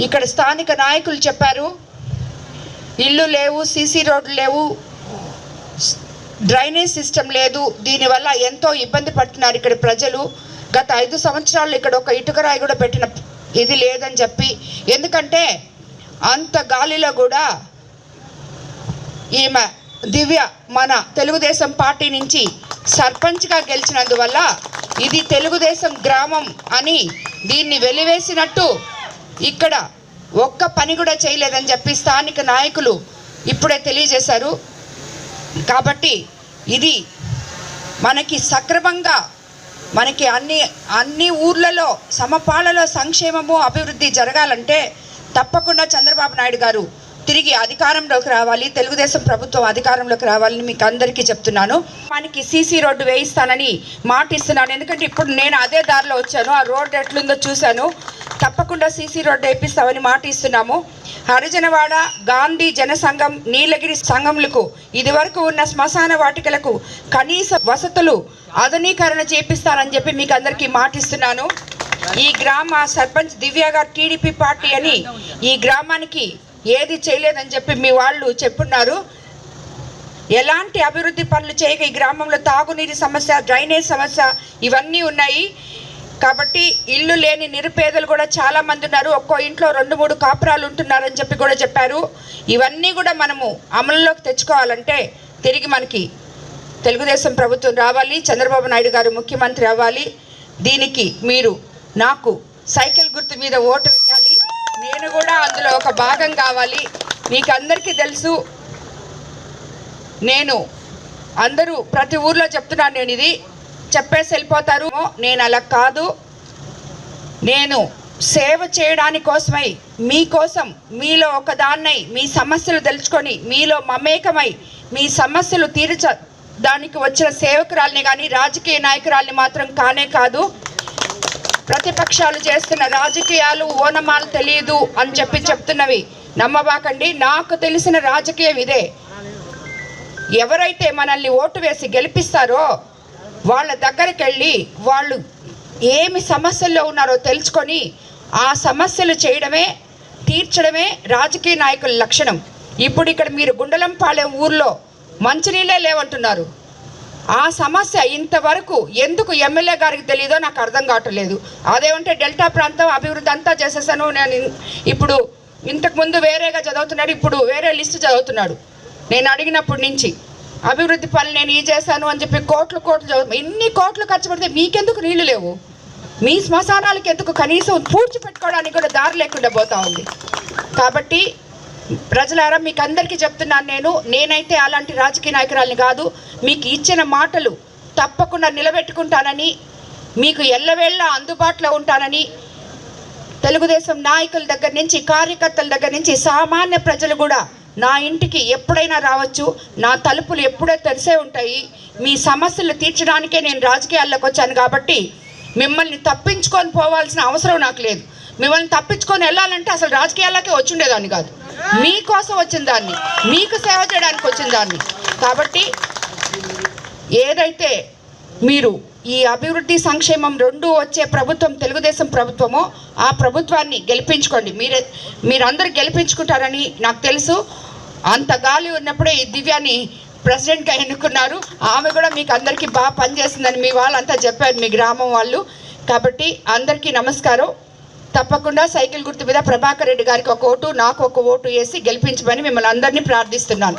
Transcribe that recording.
ఇక్కడ స్థానిక నాయకులు చెప్పారు ఇల్లు లేవు సీసీ రోడ్లు లేవు డ్రైనేజ్ సిస్టమ్ లేదు దీనివల్ల ఎంతో ఇబ్బంది పడుతున్నారు ఇక్కడ ప్రజలు. గత ఐదు సంవత్సరాలు ఇక్కడ ఒక ఇటుక రాయి కూడా పెట్టిన ఇది లేదని చెప్పి ఎందుకంటే అంత గాలిలో కూడా ఈమె దివ్య మన తెలుగుదేశం పార్టీ నుంచి సర్పంచ్గా గెలిచినందువల్ల ఇది తెలుగుదేశం గ్రామం అని దీన్ని వెలివేసినట్టు ఇక్కడ ఒక్క పని కూడా చేయలేదని చెప్పి స్థానిక నాయకులు ఇప్పుడే తెలియజేశారు. కాబట్టి ఇది మనకి సక్రమంగా మనకి అన్ని అన్ని ఊర్లలో సమపాలలో సంక్షేమము అభివృద్ధి జరగాలంటే తప్పకుండా చంద్రబాబు నాయుడు గారు తిరిగి అధికారంలోకి రావాలి తెలుగుదేశం ప్రభుత్వం అధికారంలోకి రావాలని మీకు అందరికీ చెప్తున్నాను. మనకి సీసీ రోడ్డు వేయిస్తానని మాట ఇస్తున్నాను ఎందుకంటే ఇప్పుడు నేను అదే దారిలో వచ్చాను. ఆ రోడ్డు ఎట్లుందో చూశాను. తప్పకుండా సీసీ రోడ్డు వేయిస్తామని మాట ఇస్తున్నాము హరిజనవాడ గాంధీ జనసంఘం నీలగిరి సంఘములకు ఇదివరకు ఉన్న శ్మశాన వాటికలకు కనీస వసతులు ఆధునీకరణ చేపిస్తారని చెప్పి మీకు అందరికీ మాటిస్తున్నాను. ఈ గ్రామ సర్పంచ్ దివ్య గారు టీడీపీ పార్టీ అని ఈ గ్రామానికి ఏది చేయలేదని చెప్పి మీ వాళ్ళు చెప్పున్నారు. ఎలాంటి అభివృద్ధి పనులు చేయక ఈ గ్రామంలో తాగునీటి సమస్య డ్రైనేజ్ సమస్య ఇవన్నీ ఉన్నాయి. కాబట్టి ఇల్లు లేని నిరుపేదలు కూడా చాలామంది ఉన్నారు. ఒక్కో ఇంట్లో రెండు మూడు కాపురాలు ఉంటున్నారని చెప్పి కూడా చెప్పారు. ఇవన్నీ కూడా మనము అమలులోకి తెచ్చుకోవాలంటే తిరిగి మనకి తెలుగుదేశం ప్రభుత్వం రావాలి చంద్రబాబు నాయుడు గారు ముఖ్యమంత్రి అవ్వాలి. దీనికి మీరు నాకు సైకిల్ గుర్తు మీద ఓటు వేయాలి. నేను కూడా అందులో ఒక భాగం కావాలి. మీకు అందరికీ తెలుసు నేను అందరూ ప్రతి ఊర్లో చెప్తున్నాను నేను ఇది. చెప్పేసి వెళ్ళిపోతారు. నేను అలా కాదు. నేను సేవ చేయడాని కోసమై మీకోసం మీలో ఒకదాన్నై మీ సమస్యలు తెలుసుకొని మీలో మమేకమై మీ సమస్యలు తీర్చ దానికి వచ్చిన సేవకురాల్ని కానీ రాజకీయ నాయకురాల్ని మాత్రం కానే కాదు. ప్రతిపక్షాలు చేస్తున్న రాజకీయాలు ఓనమాలు తెలియదు అని చెప్పి చెప్తున్నవి. నమ్మబాకండి నాకు తెలిసిన రాజకీయం ఇదే. ఎవరైతే మనల్ని ఓటు వేసి గెలిపిస్తారో వాళ్ళ దగ్గరికి వెళ్ళి వాళ్ళు ఏమి సమస్యల్లో ఉన్నారో తెలుసుకొని ఆ సమస్యలు చేయడమే తీర్చడమే రాజకీయ నాయకుల లక్షణం. ఇప్పుడు ఇక్కడ మీరు గుండలంపాలెం ఊర్లో మంచినీళ్ళే లేవంటున్నారు. ఆ సమస్య ఇంతవరకు ఎందుకు ఎమ్మెల్యే గారికి తెలియదో నాకు అర్థం కావట్లేదు. అదేమంటే డెల్టా ప్రాంతం అభివృద్ధి అంతా చేసేసాను. నేను ఇప్పుడు ఇంతకుముందు వేరేగా చదువుతున్నాడు ఇప్పుడు వేరే లిస్టు చదువుతున్నాడు. నేను అడిగినప్పటి నుంచి అభివృద్ధి పనులు నేను ఈ చేశాను అని చెప్పి కోట్లు కోట్లు చదువు ఇన్ని కోట్లు ఖర్చు పెడితే మీకెందుకు నీళ్ళు లేవు? మీ శ్మశానాలకు ఎందుకు కనీసం పూడ్చి పెట్టుకోవడానికి కూడా దారి లేకుండా పోతా ఉంది. కాబట్టి ప్రజలారా మీకు అందరికీ చెప్తున్నాను నేను నేనైతే అలాంటి రాజకీయ నాయకురాలిని కాదు మీకు ఇచ్చిన మాటలు తప్పకుండా నిలబెట్టుకుంటానని మీకు ఎల్లవేళ్ళ అందుబాటులో ఉంటానని తెలుగుదేశం నాయకుల దగ్గర నుంచి కార్యకర్తల దగ్గర నుంచి సామాన్య ప్రజలు కూడా నా ఇంటికి ఎప్పుడైనా రావచ్చు నా తలుపులు ఎప్పుడూ తెరిసే ఉంటాయి మీ సమస్యలు తీర్చడానికే నేను రాజకీయాల్లోకి వచ్చాను కాబట్టి మిమ్మల్ని తప్పించుకొని పోవాల్సిన అవసరం నాకు లేదు. మిమ్మల్ని తప్పించుకొని వెళ్ళాలంటే అసలు రాజకీయాల్లోకే వచ్చుండేదాన్ని కాదు. మీకోసం వచ్చిన దాన్ని మీకు సేవ చేయడానికి వచ్చిన దాన్ని. కాబట్టి ఏదైతే మీరు ఈ అభివృద్ధి సంక్షేమం రెండు వచ్చే ప్రభుత్వం తెలుగుదేశం ప్రభుత్వమో ఆ ప్రభుత్వాన్ని గెలిపించుకోండి. మీరే మీరందరూ గెలిపించుకుంటారని నాకు తెలుసు. అంత గాలి ఉన్నప్పుడే ఈ దివ్యాన్ని ప్రెసిడెంట్గా ఎన్నుకున్నారు. ఆమె కూడా మీకు అందరికీ బాగా పనిచేస్తుందని మీ వాళ్ళంతా చెప్పారు మీ గ్రామం వాళ్ళు. కాబట్టి అందరికీ నమస్కారం. తప్పకుండా సైకిల్ గుర్తు మీద ప్రభాకర్ రెడ్డి గారికి ఒక ఓటు నాకు ఒక ఓటు వేసి గెలిపించమని మిమ్మల్ని అందరినీ ప్రార్థిస్తున్నాను.